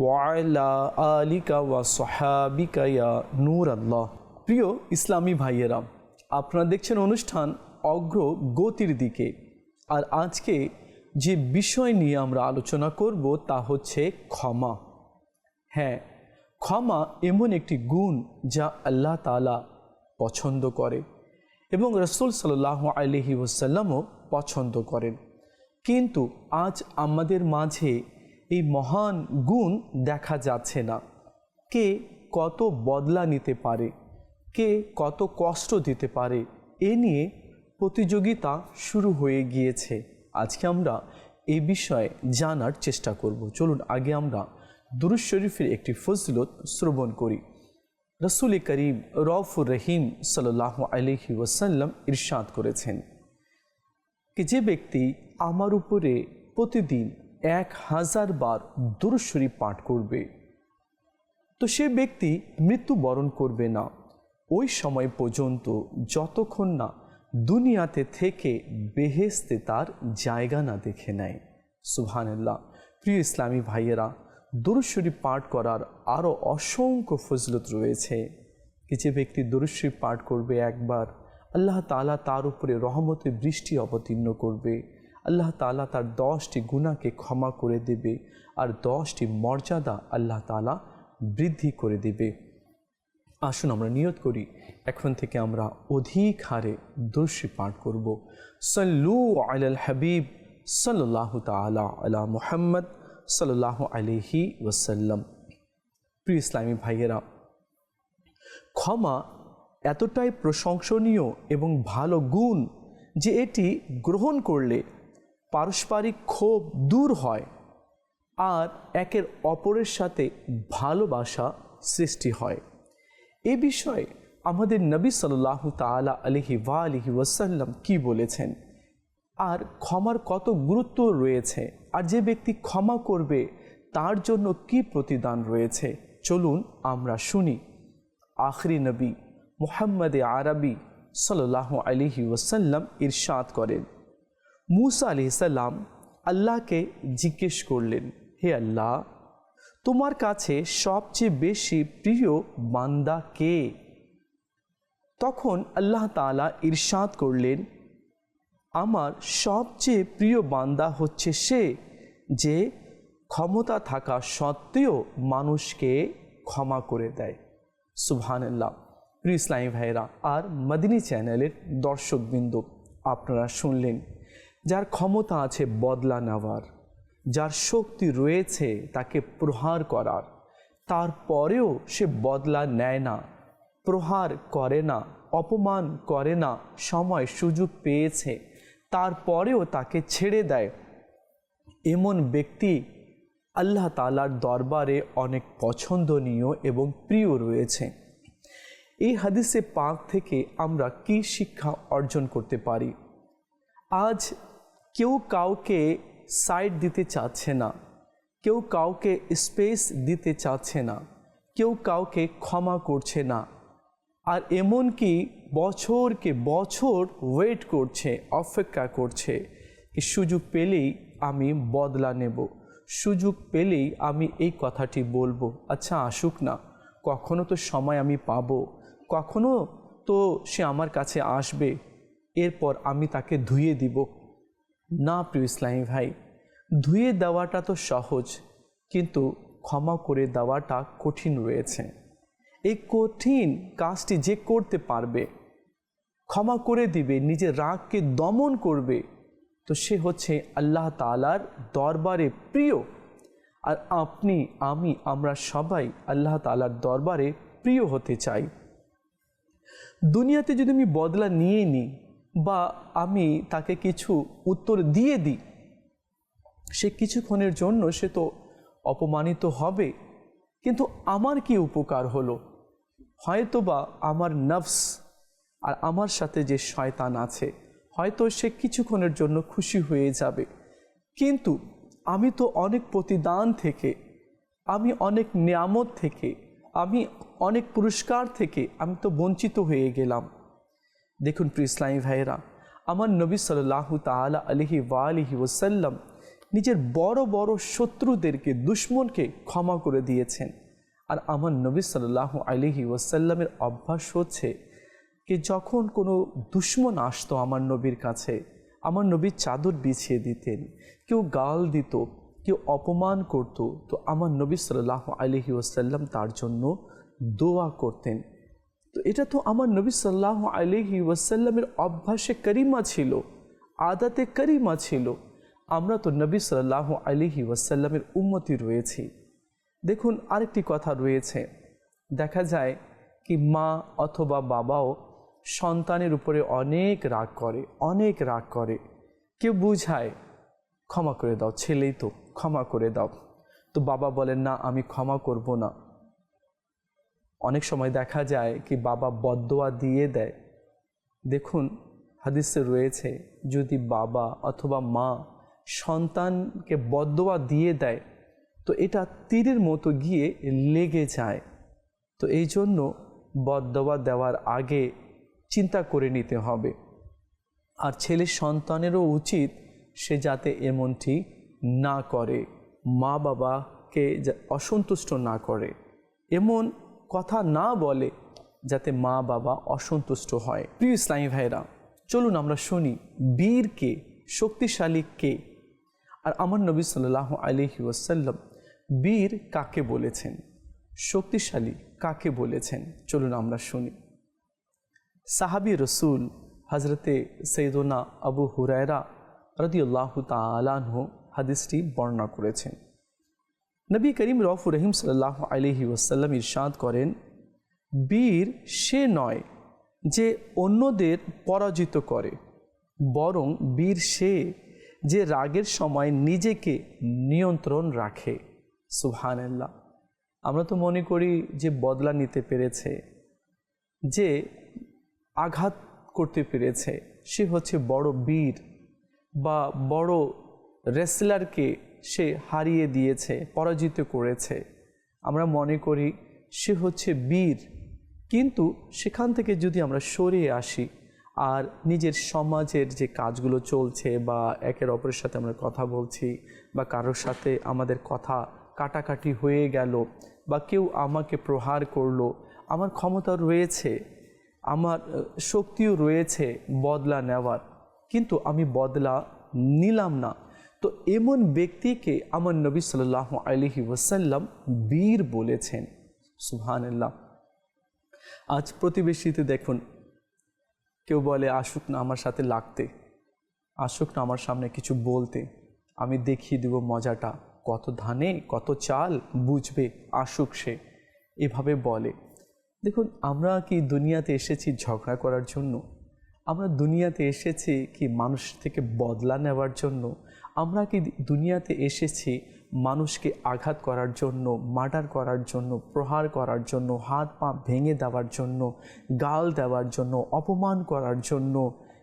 ওয়াইলা আলিকা ওয়া সহাবিকা ইয়া নূর আল্লাহ প্রিয় ইসলামী ভাইয়েরা আপনারা দেখছেন অনুষ্ঠান অগ্র গতির দিকে। আর আজকে যে বিষয় নিয়ে আমরা আলোচনা করব তা হচ্ছে ক্ষমা। হ্যাঁ ক্ষমা এমন একটি গুণ যা আল্লাহ তালা পছন্দ করে এবং রসুল সাল্লাহ আলহি ওসাল্লামও পছন্দ করেন। কিন্তু আজ আমাদের মাঝে এই মহান গুণ দেখা যাচ্ছে না। কে কত বদলা নিতে পারে, কে কত কষ্ট দিতে পারে, এ নিয়ে প্রতিযোগিতা শুরু হয়ে গিয়েছে। আজকে আমরা এই বিষয়ে জানার চেষ্টা করব। চলুন আগে আমরা দুরুজ শরীফের একটি ফজলত শ্রবণ করি। রসুল করিম রফুর রহিম সাল্লাহ আলহি ওসাল্লাম ইরশাদ করেছেন যে ব্যক্তি আমার উপরে প্রতিদিন এক হাজার বার দুরুশ্বরী পাঠ করবে। তো সে ব্যক্তি মৃত্যুবরণ করবে না। ওই সময় পর্যন্ত যতক্ষণ না দুনিয়াতে থেকে বেহেস্তে তার জায়গা না দেখে নেয়। সুবহানাল্লাহ। প্রিয় ইসলামী ভাইয়েরা দুরুশ্বরী পাঠ করার আরও অসংখ্য ফজলত রয়েছে। কি যে ব্যক্তি দুরুশ্বরী পাঠ করবে একবার, আল্লাহ তালা তার উপরে রহমতে বৃষ্টি অবতীর্ণ করবে। আল্লাহ তালা তার দশটি গুণাকে ক্ষমা করে দেবে আর দশটি মর্যাদা আল্লাহ তালা বৃদ্ধি করে দেবে। আসুন আমরা নিয়ত করি, এখন থেকে আমরা অধিক হারে দর্শী পাঠ করব। সল্লু আল হাবিব সাল্লাহ তালা আলা মুহাম্মদ সাল্লাহ আলহি ওসাল্লাম প্রিয় ইসলামী ভাইয়েরা, ক্ষমা এতটাই প্রশংসনীয় এবং ভালো গুণ যে এটি গ্রহণ করলে পারস্পরিক ক্ষোভ দূর হয় আর একের অপরের সাথে ভালোবাসা সৃষ্টি হয়। এ বিষয়ে আমাদের নবী সাল্লাহ তালা আলহি ওয়া আলহি ওয়াসাল্লাম কি বলেছেন? আর ক্ষমার কত গুরুত্ব রয়েছে? আর যে ব্যক্তি ক্ষমা করবে, তার জন্য কি প্রতিদান রয়েছে? চলুন আমরা শুনি। আখরি নবী মুহাম্মদে আরবি সাল্লাহ আলহি ওয়াসাল্লাম ইরশাদ করেন। মুসা আলি সাল্লাম আল্লাহকে জিজ্ঞেস করলেন, হে আল্লাহ, তোমার কাছে সবচেয়ে বেশি প্রিয় বান্দা কে? তখন আল্লাহ তালা ইরশাদ করলেন, আমার সবচেয়ে প্রিয় বান্দা হচ্ছে সে যে ক্ষমতা থাকা সত্ত্বেও মানুষকে ক্ষমা করে দেয়। সুবহানাল্লাহ। প্রিয় ইসলামী ভাইরা আর মদিনী চ্যানেলের দর্শকবৃন্দ, আপনারা শুনলেন যার ক্ষমতা আছে বদলা নেওয়ার যার শক্তি রয়েছে তাকে প্রহার করার। তারপরেও সে বদলা নেয় না, প্রহার করে না, অপমান করে না, সময় সুযোগ পেয়েছে। তারপরেও তাকে ছেড়ে দেয়। এমন ব্যক্তি আল্লাহ তালার দরবারে অনেক পছন্দনীয় এবং প্রিয় রয়েছে। এই হাদিসে পাক থেকে আমরা কি শিক্ষা অর্জন করতে পারি? আজ কেউ কাউকে সাইড দিতে চাচ্ছে না। কেউ কাউকে স্পেস দিতে চাচ্ছে না। কেউ কাউকে ক্ষমা করছে না। আর এমনকি বছরকে বছর ওয়েট করছে, অপেক্ষা করছে। সুযোগ পেলেই আমি বদলা নেব। সুযোগ পেলেই আমি এই কথাটি বলব। আচ্ছা আসুক না। কখনো তো সময় আমি পাবো। কখনো তো সে আমার কাছে আসবে। এরপর আমি তাকে ধুয়ে দিব। না প্রিয় ইসলামী ভাই, ধুয়ে দেওয়াটা তো সহজ, কিন্তু ক্ষমা করে দেওয়াটা কঠিন রয়েছে। এই কঠিন কাজটি যে করতে পারবে, ক্ষমা করে দিবে, নিজের রাগকে দমন করবে, তো সে হচ্ছে আল্লাহ তালার দরবারে প্রিয়। আর আপনি, আমি, আমরা সবাই আল্লাহ তালার দরবারে প্রিয় হতে চাই। দুনিয়াতে যদি আমি বদলা নিয়ে নিই বা আমি তাকে কিছু উত্তর দিয়ে দিই। সে কিছুক্ষণের জন্য সে তো অপমানিত হবে, কিন্তু আমার কি উপকার হলো? হয়তোবা আমার নফস আর আমার সাথে যে শয়তান আছে, হয়তো সে কিছুক্ষণের জন্য খুশি হয়ে যাবে। কিন্তু আমি তো অনেক প্রতিদান থেকে, আমি অনেক নিয়ামত থেকে, আমি অনেক পুরস্কার থেকে আমি তো বঞ্চিত হয়ে গেলাম। দেখুন প্রিসলামী ভাইরা আমার নবী সাল্লাহ তালা আলহি ওয়ালিহি ওসাল্লাম নিজের বড় বড় শত্রুদেরকে, দুশ্মনকে ক্ষমা করে দিয়েছেন। আর আমার নবী সাল্লাহ আলহি ওসাল্লামের অভ্যাস হচ্ছে কি যখন কোনো দুশ্মন আসতো আমার নবীর কাছে, আমার নবীর চাদর বিছিয়ে দিতেন, কেউ গাল দিত, কেউ অপমান করত, তো আমার নবী সাল্লাহ আলহি ওসাল্লাম তার জন্য দোয়া করতেন। তো এটা তো আমার নবী সাল্লাহ আলহি ওয়াসাল্লামের অভ্যাসে করিমা ছিল, আদাতে করিমা ছিল। আমরা তো নবী সাল্লাহ আলহি ওয়াসাল্লামের উন্মতি রয়েছি। দেখুন আরেকটি কথা রয়েছে। দেখা যায় কি মা অথবা বাবাও সন্তানের উপরে অনেক রাগ করে, অনেক রাগ করে। কেউ বুঝায়, ক্ষমা করে দাও, ছেলেই তো, ক্ষমা করে দাও। তো বাবা বলেন, না, আমি ক্ষমা করব না। অনেক সময় দেখা যায় কি বাবা বদোয়া দিয়ে দেয়। দেখুন, হাদিসে রয়েছে, যদি বাবা অথবা মা সন্তানকে বদোয়া দিয়ে দেয়, তো এটা তীরের মতো গিয়ে লেগে যায়। তো এই জন্য বদোয়া দেওয়ার আগে চিন্তা করে নিতে হবে। আর ছেলের সন্তানেরও উচিত সে যাতে এমনটি না করে মা বাবাকে অসন্তুষ্ট না করে। এমন কথা না বলে যাতে মা বাবা অসন্তুষ্ট হয়। প্রিয় ইসলামী ভাইরা চলুন আমরা শুনি বীর কে শক্তিশালী কে? আর আমার নবী সাল্লাহ আলহি ওয়াসাল্লাম বীর কাকে বলেছেন? শক্তিশালী কাকে বলেছেন? চলুন আমরা শুনি। সাহাবি রসুল হজরতে সৈদনা আবু হুরায়রা রদিউল্লাহ তালাহ হাদিসটি বর্ণনা করেছেন। নবী করিম রফুর রহিম সাল্লাহ আলহি ওসাল্লাম ইরশাদ করেন, বীর সে নয় যে অন্যদের পরাজিত করে, বরং বীর সে যে রাগের সময় নিজেকে নিয়ন্ত্রণ রাখে। সুবহানাল্লাহ। আমরা তো মনে করি যে বদলা নিতে পেরেছে, যে আঘাত করতে পেরেছে। সে হচ্ছে বড় বীর বা বড় রেসলারকে সে হারিয়ে দিয়েছে, পরাজিত করেছে। আমরা মনে করি সে হচ্ছে বীর। কিন্তু সেখান থেকে যদি আমরা সরিয়ে আসি আর নিজের সমাজের যে কাজগুলো চলছে বা একের অপরের সাথে আমরা কথা বলছি বা কারোর সাথে আমাদের কথা কাটাকাটি হয়ে গেল বা কেউ আমাকে প্রহার করল, আমার ক্ষমতা রয়েছে, আমার শক্তিও রয়েছে বদলা নেওয়ার। কিন্তু আমি বদলা নিলাম না। তো এমন ব্যক্তিকে আমার নবী সাল্লাহ আলহি ওসাল্লাম বীর বলেছেন। সুহানাল্লাহ আজ প্রতিবেশীতে দেখুন, কেউ বলে, আসুক না আমার সাথে লাগতে, আসুক না আমার সামনে কিছু বলতে, আমি দেখিয়ে দেব মজাটা, কত ধানে, কত চাল, বুঝবে, আসুক সে। এভাবে বলে। দেখুন, আমরা কি দুনিয়াতে এসেছি ঝগড়া করার জন্য? আমরা দুনিয়াতে এসেছি কি মানুষ থেকে বদলা নেওয়ার জন্য? আমরা কি দুনিয়াতে এসেছি মানুষকে আঘাত করার জন্য, মার্ডার করার জন্য, প্রহার করার জন্য, হাত পা ভেঙে দেওয়ার জন্য, গাল দেওয়ার জন্য, অপমান করার জন্য?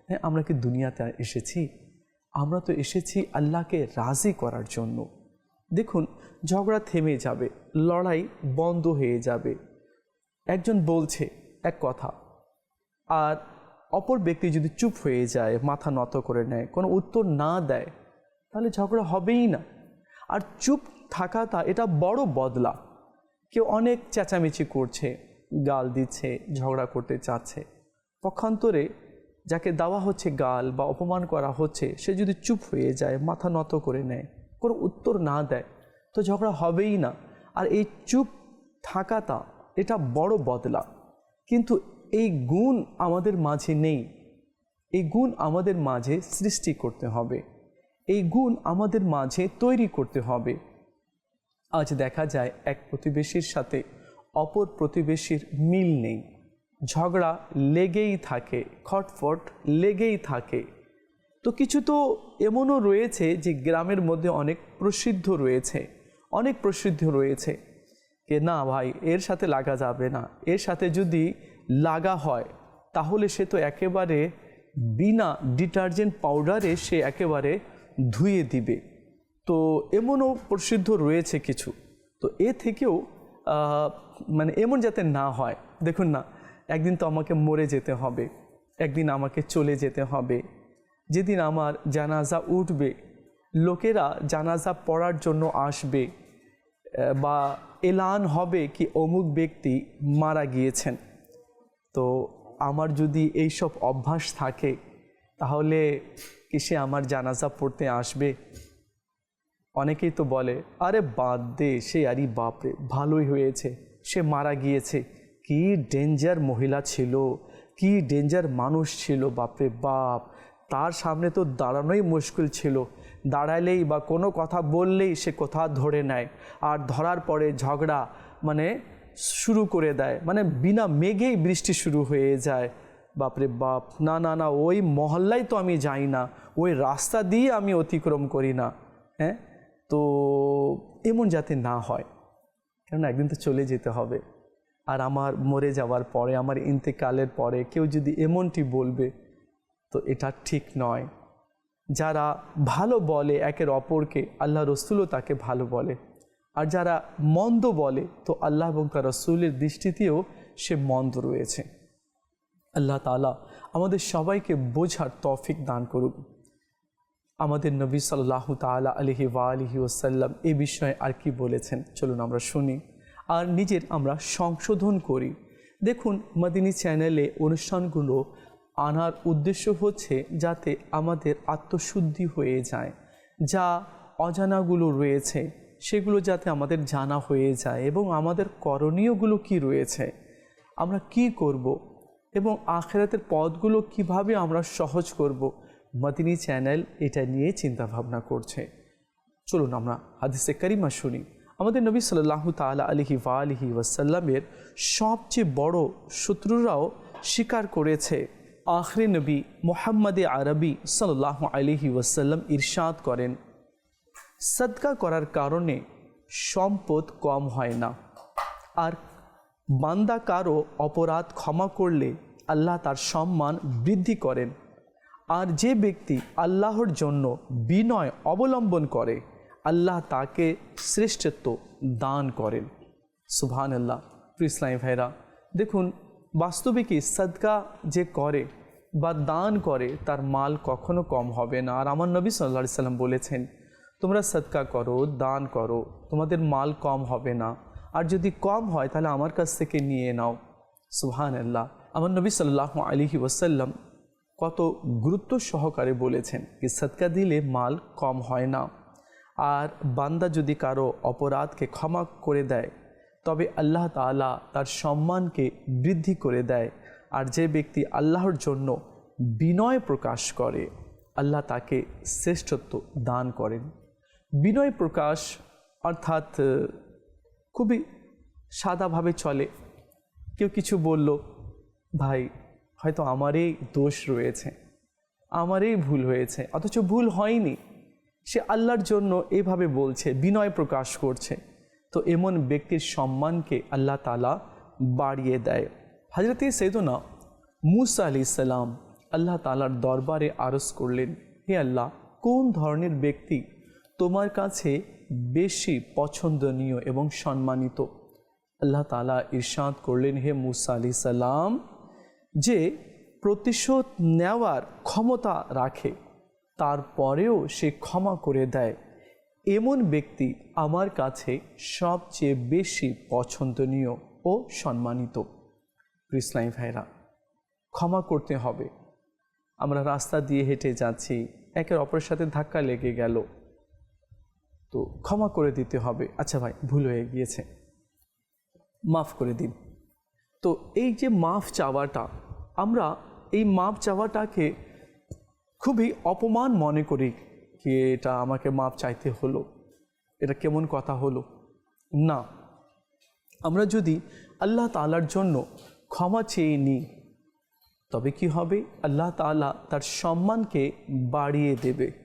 হ্যাঁ আমরা কি দুনিয়াতে এসেছি? আমরা তো এসেছি আল্লাহকে রাজি করার জন্য। দেখুন, ঝগড়া থেমে যাবে, লড়াই বন্ধ হয়ে যাবে। একজন বলছে এক কথা, আর অপর ব্যক্তি যদি চুপ হয়ে যায়, মাথা নত করে নেয়, কোনো উত্তর না দেয়, তাহলে ঝগড়া হবেই না। আর চুপ থাকাটা, এটা বড় বদলা। কেউ অনেক চেঁচামেচি করছে, গাল দিচ্ছে, ঝগড়া করতে চাচ্ছে। পক্ষান্তরে যাকে দেওয়া হচ্ছে গাল বা অপমান করা হচ্ছে, সে যদি চুপ হয়ে যায়, মাথা নত করে নেয়, কোনো উত্তর না দেয়, তো ঝগড়া হবেই না। আর এই চুপ থাকাটা, এটা বড় বদলা। কিন্তু এই গুণ আমাদের মাঝে নেই। এই গুণ আমাদের মাঝে সৃষ্টি করতে হবে। এই গুণ আমাদের মাঝে তৈরি করতে হবে। আজ দেখা যায় এক প্রতিবেশীর সাথে অপর প্রতিবেশীর মিল নেই। ঝগড়া লেগেই থাকে, খটফট লেগেই থাকে। তো কিছু তো এমনও রয়েছে যে গ্রামের মধ্যে অনেক প্রসিদ্ধ রয়েছে, অনেক প্রসিদ্ধ রয়েছে। যে না ভাই, এর সাথে লাগা যাবে না। এর সাথে যদি লাগা হয়, তাহলে সে তো একেবারে বিনা ডিটারজেন্ট পাউডারে সে একেবারে ধুয়ে দিবে। তো এমনও প্রসিদ্ধ রয়েছে কিছু। তো এ থেকেও মানে এমন যাতে না হয়, দেখুন না, একদিন তো আমাকে মরে যেতে হবে, একদিন আমাকে চলে যেতে হবে, যেদিন আমার জানাজা উঠবে, লোকেরা জানাজা পড়ার জন্য আসবে বা এলান হবে কি অমুক ব্যক্তি মারা গিয়েছেন। তো আমার যদি এই সব অভ্যাস থাকে, তাহলে কি সে আমার জানাজা পড়তে আসবে? অনেকেই তো বলে, আরে বাদ দে, সে আরই বাপরে ভালোই হয়েছে, সে মারা গিয়েছে। কি ডেঞ্জার মহিলা ছিল, কি ডেঞ্জার মানুষ ছিল বাপরে বাপ। তার সামনে তো দাঁড়ানোই মুশকিল ছিল। দাঁড়ালেই বা কোনো কথা বললেই সে কথা ধরে নেয়? আর ধরার পরে ঝগড়া মানে শুরু করে দেয়। মানে বিনা মেঘেই বৃষ্টি শুরু হয়ে যায়। বাপরে বাপ, না না না, ওই মহল্লায় তো আমি যাই না। ওই রাস্তা দিয়ে আমি অতিক্রম করি না। হ্যাঁ? তো এমন যাতে না হয়। কেননা একদিন তো চলে যেতে হবে। আর আমার মরে যাওয়ার পরে, আমার ইন্তেকালের পরে কেউ যদি এমনটি বলবে, তো এটা ঠিক নয়। যারা ভালো বলে, একের অপরকে আল্লাহ রসুলও তাকে ভালো বলে। আর যারা মন্দ বলে, তো আল্লাহ এবং তার রসুলের দৃষ্টিতেও সে মন্দ রয়েছে। আল্লাহ তালা আমাদের সবাইকে বোঝার তৌফিক দান করুক। আমাদের নবী সাল্লাহ তালা আলহি ওয়া আলহি ওসাল্লাম এ বিষয়ে আর কি বলেছেন, চলুন আমরা শুনি। আর নিজের আমরা সংশোধন করি। দেখুন, মদিনী চ্যানেলে অনুষ্ঠানগুলো আনার উদ্দেশ্য হচ্ছে যাতে আমাদের আত্মশুদ্ধি হয়ে যায়, যা অজানাগুলো রয়েছে। সেগুলো যাতে আমাদের জানা হয়ে যায় এবং আমাদের করণীয়গুলো কি রয়েছে, আমরা কি করব এবং আখেরাতের পথগুলো কীভাবে আমরা সহজ করব মদিনী চ্যানেল এটা নিয়ে চিন্তা ভাবনা করছে। চলুন আমরা হাদিসে কারিমা শুনি। আমাদের নবী সাল্লাহ তালা আলহি ওয়া আলহি ওয়াসাল্লামের সবচেয়ে বড় শত্রুরাও স্বীকার করেছে, আখরে নবী মোহাম্মদে আরবি সাল্লাহ আলহি ওয়াসাল্লাম ইরশাদ করেন। সদকা করার কারণে সম্পদ কম হয় না। আর বান্দা কারও অপরাধ ক্ষমা করলে আল্লাহ তার সম্মান বৃদ্ধি করেন। আর যে ব্যক্তি আল্লাহর জন্য বিনয় অবলম্বন করে, আল্লাহ তাকে শ্রেষ্ঠত্ব দান করেন। সুবহান আল্লাহ ইসলামী ভাইরা, দেখুন, বাস্তবে কি সদকা যে করে বা দান করে, তার মাল কখনো কম হবে না। আর আমার নবী সাল্লা সাল্লাম বলেছেন তোমরা সদকা করো, দান করো, তোমাদের মাল কম হবে না। আর যদি কম হয়, তাহলে আমার কাছ থেকে নিয়ে নাও। সুহান আল্লাহ আমার নবী সাল্লাহ আলিহি ওসাল্লাম কত গুরুত্ব সহকারে বলেছেন কি সদকা দিলে মাল কম হয় না। আর বান্দা যদি কারও অপরাধকে ক্ষমা করে দেয়, তবে আল্লাহ তালা তার সম্মানকে বৃদ্ধি করে দেয়। আর যে ব্যক্তি আল্লাহর জন্য বিনয় প্রকাশ করে, আল্লাহ তাকে শ্রেষ্ঠত্ব দান করেন। বিনয় প্রকাশ অর্থাৎ খুবই সাদাভাবে চলে। কেউ কিছু বলল, ভাই, হয়তো আমারই দোষ রয়েছে, আমারই ভুল হয়েছে, অথচ ভুল হয়নি। সে আল্লাহর জন্য এভাবে বলছে, বিনয় প্রকাশ করছে। তো এমন ব্যক্তির সম্মানকে আল্লাহ তালা বাড়িয়ে দেয়। হাজরতে সেদনা মুসা আলি সালাম আল্লাহ তালার দরবারে আরজ করলেন, হে আল্লাহ, কোন ধরনের ব্যক্তি তোমার কাছে বেশি পছন্দনীয় এবং সম্মানিত। আল্লাহ তালা ইরশাদ করলেন, হে মুসা আলি সালাম, যে প্রতিশোধ নেওয়ার ক্ষমতা রাখে, তারপরেও সে ক্ষমা করে দেয়। এমন ব্যক্তি আমার কাছে সবচেয়ে বেশি পছন্দনীয় ও সম্মানিত। ইসলামী ভাইরা, ক্ষমা করতে হবে। আমরা রাস্তা দিয়ে হেঁটে যাচ্ছি, একের অপরের সাথে ধাক্কা লেগে গেল। তো ক্ষমা করে দিতে হবে। আচ্ছা ভাই, ভুল হয়ে গিয়েছে। মাফ করে দিন। তো এই যে মাফ চাওয়াটা, আমরা এই মাফ চাওয়াটাকে খুবই অপমান মনে করি কি এটা আমাকে মাপ চাইতে হলো। এটা কেমন কথা হলো? না। আমরা যদি আল্লাহ তালার জন্য ক্ষমা চেয়ে নিই, তবে কি হবে? আল্লাহ তালা তার সম্মানকে বাড়িয়ে দেবে।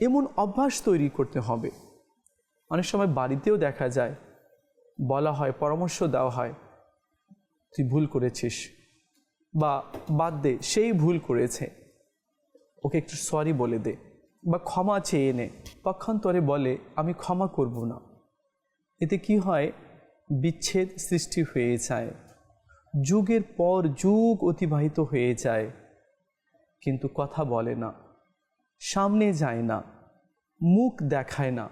এমন অভ্যাস তৈরি করতে হবে। অনেক সময় বাড়িতেও দেখা যায়, বলা হয়, পরামর্শ দেওয়া হয়, তুই ভুল করেছিস বা বাদ দে, সেই ভুল করেছে। ওকে একটু সরি বলে দে বা ক্ষমা চেয়ে নে। পক্ষান্তরে বলে, আমি ক্ষমা করব না। এতে কি হয়? বিচ্ছেদ সৃষ্টি হয়ে যায়। যুগের পর যুগ অতিবাহিত হয়ে যায়। কিন্তু কথা বলে না। সামনে যায় না, মুখ দেখায় না।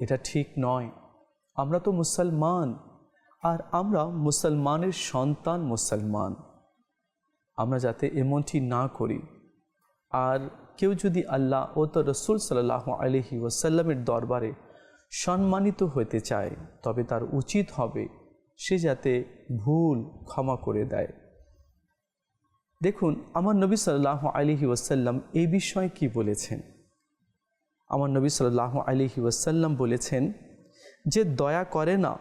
এটা ঠিক নয়। আমরা তো মুসলমান, আর আমরা মুসলমানের সন্তান মুসলমান। আমরা যাতে এমনটি না করি। আর কেউ যদি আল্লাহ ও তো রসুল সাল্লাহ আলহি ওসাল্লামের দরবারে সম্মানিত হতে চায়, তবে তার উচিত হবে সে যাতে ভুল ক্ষমা করে দেয়। দেখুন, আমার নবী সাল্লাহ আলিহি ওসাল্লাম এই বিষয়ে কি বলেছেন? আমার নবী সাল্লাহ আলিহি ওসাল্লাম বলেছেন যে, দয়া করে না,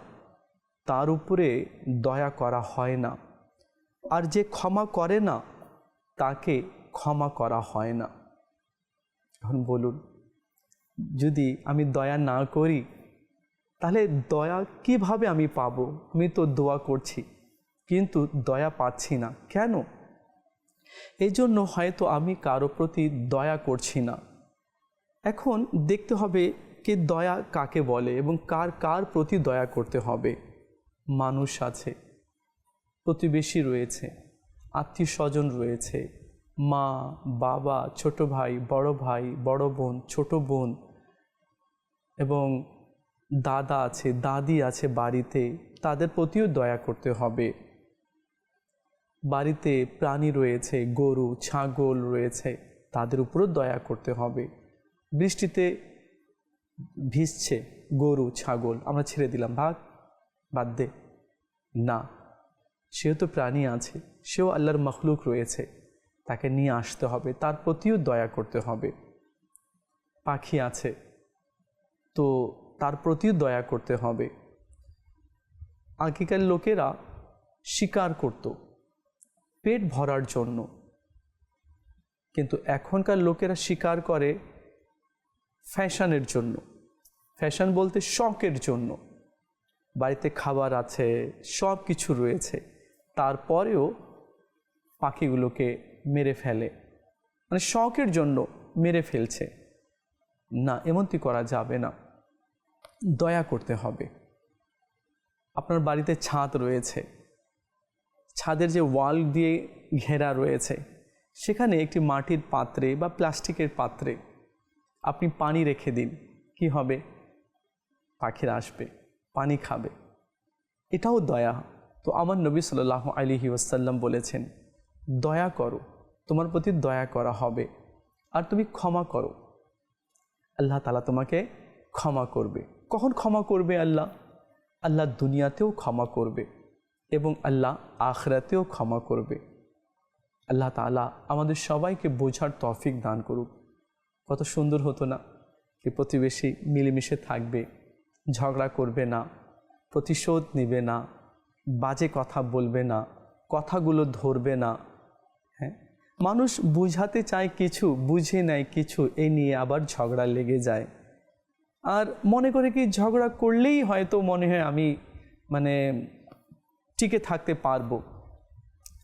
তার উপরে দয়া করা হয় না। আর যে ক্ষমা করে না, তাকে ক্ষমা করা হয় না। এখন বলুন, যদি আমি দয়া না করি, তাহলে দয়া কীভাবে আমি পাবো? আমি তো দোয়া করছি, কিন্তু দয়া পাচ্ছি না। কেন? এই জন্য হয়তো আমি কারও প্রতি দয়া করছি না। এখন দেখতে হবে কে দয়া কাকে বলে এবং কার কার প্রতি দয়া করতে হবে। মানুষ আছে, প্রতিবেশী রয়েছে আত্মীয় স্বজন রয়েছে, মা, বাবা, ছোট ভাই, বড় ভাই, বড় বোন, ছোট বোন এবং দাদা আছে, দাদি আছে বাড়িতে, তাদের প্রতিও দয়া করতে হবে। বাড়িতে প্রাণী রয়েছে, গরু, ছাগল রয়েছে, তাদের উপরও দয়া করতে হবে। বৃষ্টিতে ভিজছে গরু, ছাগল, আমরা ছেড়ে দিলাম, ভাগ, বাদ দে। না, সেও তো প্রাণী আছে, সেও আল্লাহর মখলুক রয়েছে, তাকে নিয়ে আসতে হবে, তার প্রতিও দয়া করতে হবে। পাখি আছে, তো তার প্রতিও দয়া করতে হবে। আগেকার লোকেরা শিকার করত পেট ভরার জন্য। কিন্তু এখনকার লোকেরা শিকার করে ফ্যাশনের জন্য। ফ্যাশন বলতে শখের জন্য। বাড়িতে খাবার আছে, সব কিছু রয়েছে। তারপরেও পাখিগুলোকে মেরে ফেলে। মানে শখের জন্য মেরে ফেলছে। না, এমনটি করা যাবে না। দয়া করতে হবে। আপনার বাড়িতে ছাদ রয়েছে। ছাদের যে ওয়াল দিয়ে ঘেরা রয়েছে, সেখানে একটি মাটির পাত্রে বা প্লাস্টিকের পাত্রে আপনি পানি রেখে দিন। কি হবে? পাখিরা আসবে, পানি খাবে। এটাও দয়া। তো আমার নবী সাল্লাহ আলিহি ওসাল্লাম বলেছেন, দয়া করো, তোমার প্রতি দয়া করা হবে আর তুমি ক্ষমা করো। আল্লাহ তালা তোমাকে ক্ষমা করবে। কখন ক্ষমা করবে আল্লাহ? আল্লাহ দুনিয়াতেও ক্ষমা করবে। এবং আল্লাহ আখরাতেও ক্ষমা করবে। আল্লাহ তালা আমাদের সবাইকে বোঝার তফিক দান করুক। কত সুন্দর হতো না যে প্রতিবেশী মিলেমিশে থাকবে, ঝগড়া করবে না, প্রতিশোধ নেবে না, বাজে কথা বলবে না, কথাগুলো ধরবে না। হ্যাঁ? মানুষ বুঝাতে চায় কিছু, বুঝে নেয় কিছু এই নিয়ে আবার ঝগড়া লেগে যায়। আর মনে করে কি ঝগড়া করলেই হয়তো মনে হয় আমি মানে টিকে থাকতে পারব।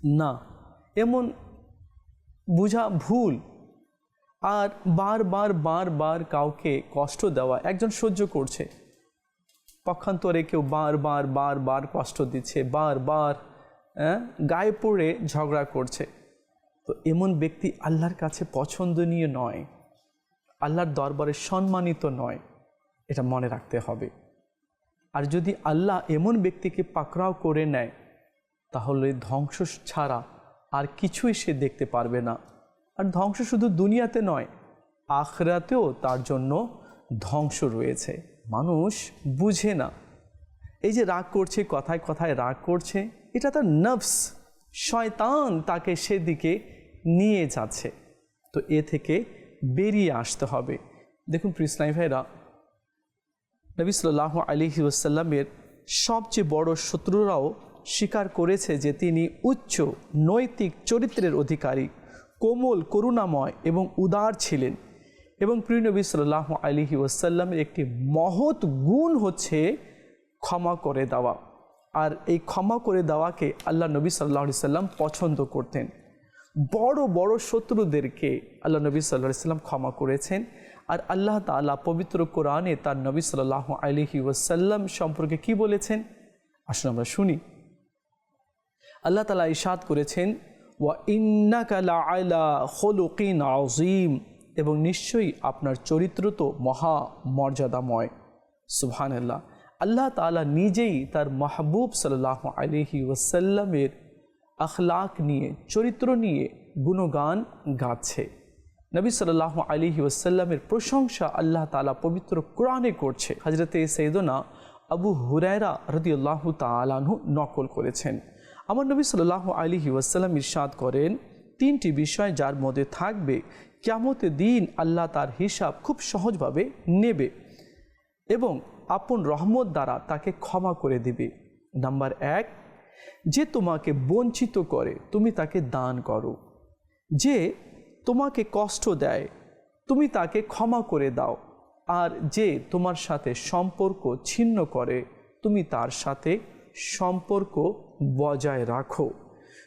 না, এমন বুঝা ভুল। আর বারবার বারবার কাউকে কষ্ট দেওয়া একজন সহ্য করছে। পক্ষান্তরে কেউ বারবার বারবার কষ্ট দিচ্ছে বারবার গায়ে পড়ে ঝগড়া করছে। তো এমন ব্যক্তি আল্লাহর কাছে পছন্দনীয় নয়। আল্লাহর দরবারে সম্মানিত নয়। এটা মনে রাখতে হবে। আর যদি আল্লাহ এমন ব্যক্তিকে পাকড়াও করে নেয়, তাহলে ধ্বংস ছাড়া আর কিছুই সে দেখতে পারবে না। আর ধ্বংস শুধু দুনিয়াতে নয়, আখরাতেও তার জন্য ধ্বংস রয়েছে। মানুষ বুঝে না। এই যে রাগ করছে, কথায় কথায় রাগ করছে, এটা তার নফস। শয়তান তাকে সেদিকে নিয়ে যাচ্ছে। তো এ থেকে বেরিয়ে আসতে হবে। দেখুন প্রিসলাই ভাইরা নবী সাল্লাহ আলিহি ওসাল্লামের সবচেয়ে বড় শত্রুরাও স্বীকার করেছে যে তিনি উচ্চ নৈতিক চরিত্রের অধিকারী, কোমল, করুণাময় এবং উদার ছিলেন। এবং প্রিয় নবী সাল্লাহ আলিহি ওসাল্লামের একটি মহৎ গুণ হচ্ছে ক্ষমা করে দেওয়া। আর এই ক্ষমা করে দেওয়াকে আল্লাহ নবী সাল্লাহ সাল্লাম পছন্দ করতেন। বড় বড় শত্রুদেরকে আল্লাহ নবী সাল্লাহ সাল্লাম ক্ষমা করেছেন। আর আল্লাহ তালা পবিত্র কোরআনে তার নবী সাল্লাহ আলহি ওয়াসাল্লাম সম্পর্কে কি বলেছেন? আসুন আমরা শুনি। আল্লাহ তালা ইশাদ করেছেন, ওয়া ইন্নাকালা আলা হলুকিন আজিম এবং নিশ্চয়ই আপনার চরিত্র তো মহা মর্যাদাময়। আল্লাহ আল্লাহ তালা নিজেই তার মাহবুব সাল্লাহ আলহি ওয়াসাল্লামের আখলাক নিয়ে, চরিত্র নিয়ে গুণগান গাচ্ছে। নবী সাল্লাহ আলহি ওয়াসাল্লামের প্রশংসা আল্লাহ তালা পবিত্র কোরআনে করছে। হজরতে সৈদনা আবু হুরায়রা রদিউল্লাহ তালাহু নকল করেছেন। আমার নবী সাল্লাহ আলহি ওয়াসাল্লাম ইরশাদ করেন, তিনটি বিষয় যার মধ্যে থাকবে কেমতে দিন আল্লাহ তার হিসাব খুব সহজভাবে নেবে এবং আপন রহমত দ্বারা তাকে ক্ষমা করে দিবে। নাম্বার এক, যে তোমাকে বঞ্চিত করে, তুমি তাকে দান করো। যে তোমাকে কষ্ট দেয়, তুমি তাকে ক্ষমা করে দাও। আর যে তোমার সাথে সম্পর্ক ছিন্ন করে, তুমি তার সাথে সম্পর্ক বজায় রাখো।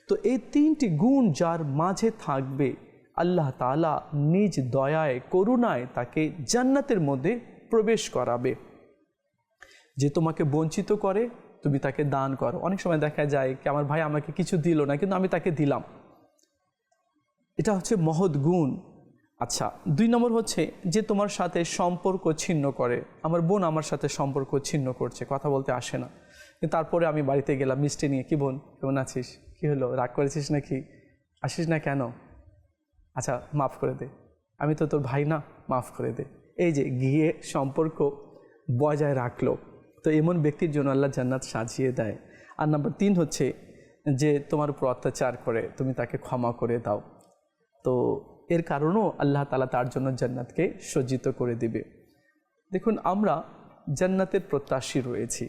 তো এই তিনটি গুণ যার মাঝে থাকবে, আল্লাহ তালা নিজ দয়ায়, করুণায় তাকে জান্নাতের মধ্যে প্রবেশ করাবে। যে তোমাকে বঞ্চিত করে, তুমি তাকে দান করো। অনেক সময় দেখা যায় কি, আমার ভাই আমাকে কিছু দিল না, কিন্তু আমি তাকে দিলাম। এটা হচ্ছে মহৎ গুণ। আচ্ছা দুই নম্বর হচ্ছে যে তোমার সাথে সম্পর্ক ছিন্ন করে। আমার বোন আমার সাথে সম্পর্ক ছিন্ন করছে, কথা বলতে আসে না। তারপরে আমি বাড়িতে গেলাম, মিষ্টি নিয়ে, কি বোন, কেমন আছিস? কি হলো? রাগ করেছিস নাকি? আসিস না কেন? আচ্ছা মাফ করে দে। আমি তো তোর ভাই না, মাফ করে দে। এই যে গিয়ে সম্পর্ক বজায় রাখল, তো এমন ব্যক্তির জন্য আল্লাহ জান্নাত সাজিয়ে দেয়। আর নাম্বার তিন হচ্ছে যে তোমার উপর অত্যাচার করে, তুমি তাকে ক্ষমা করে দাও। তো এর কারণও আল্লাহ তালা তার জন্য জান্নাতকে সজ্জিত করে দিবে। দেখুন, আমরা জান্নাতের প্রত্যাশী রয়েছি।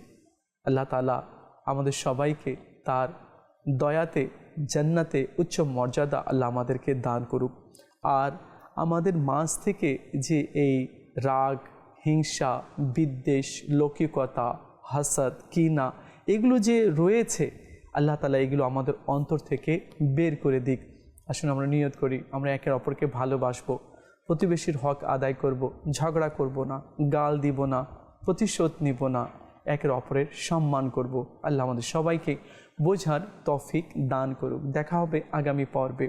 আল্লাহ তালা আমাদের সবাইকে তার দয়াতে, জান্নাতে উচ্চ মর্যাদা আল্লাহ আমাদেরকে দান করুক। আর আমাদের মাঝ থেকে যে এই রাগ, হিংসা, বিদ্বেষ, লৌকিকতা, হাসাদ কিনা এগুলো যে রয়েছে, আল্লাহ তালা এগুলো আমাদের অন্তর থেকে বের করে দিক। আসুন আমরা নিয়ত করি, আমরা একের অপরকে ভালোবাসবো, প্রতিবেশীর হক আদায় করব, ঝগড়া করব না, গাল দিব না, প্রতিশোধ নিব না, একের অপরের সম্মান করব। আল্লাহ আমাদের সবাইকে বোঝার তফিক দান করুক। দেখা হবে আগামী পর্বে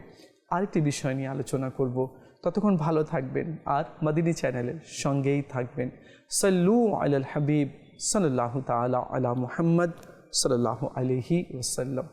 আরেকটি বিষয় নিয়ে আলোচনা করব। ততক্ষণ ভালো থাকবেন আর মাদিনী চ্যানেলের সঙ্গেই থাকবেন। সাল্লু আল হাবিব সাল্লাহ তালা আলা মুহাম্মদ সাল্লাহ আলহি ওসাল্লাম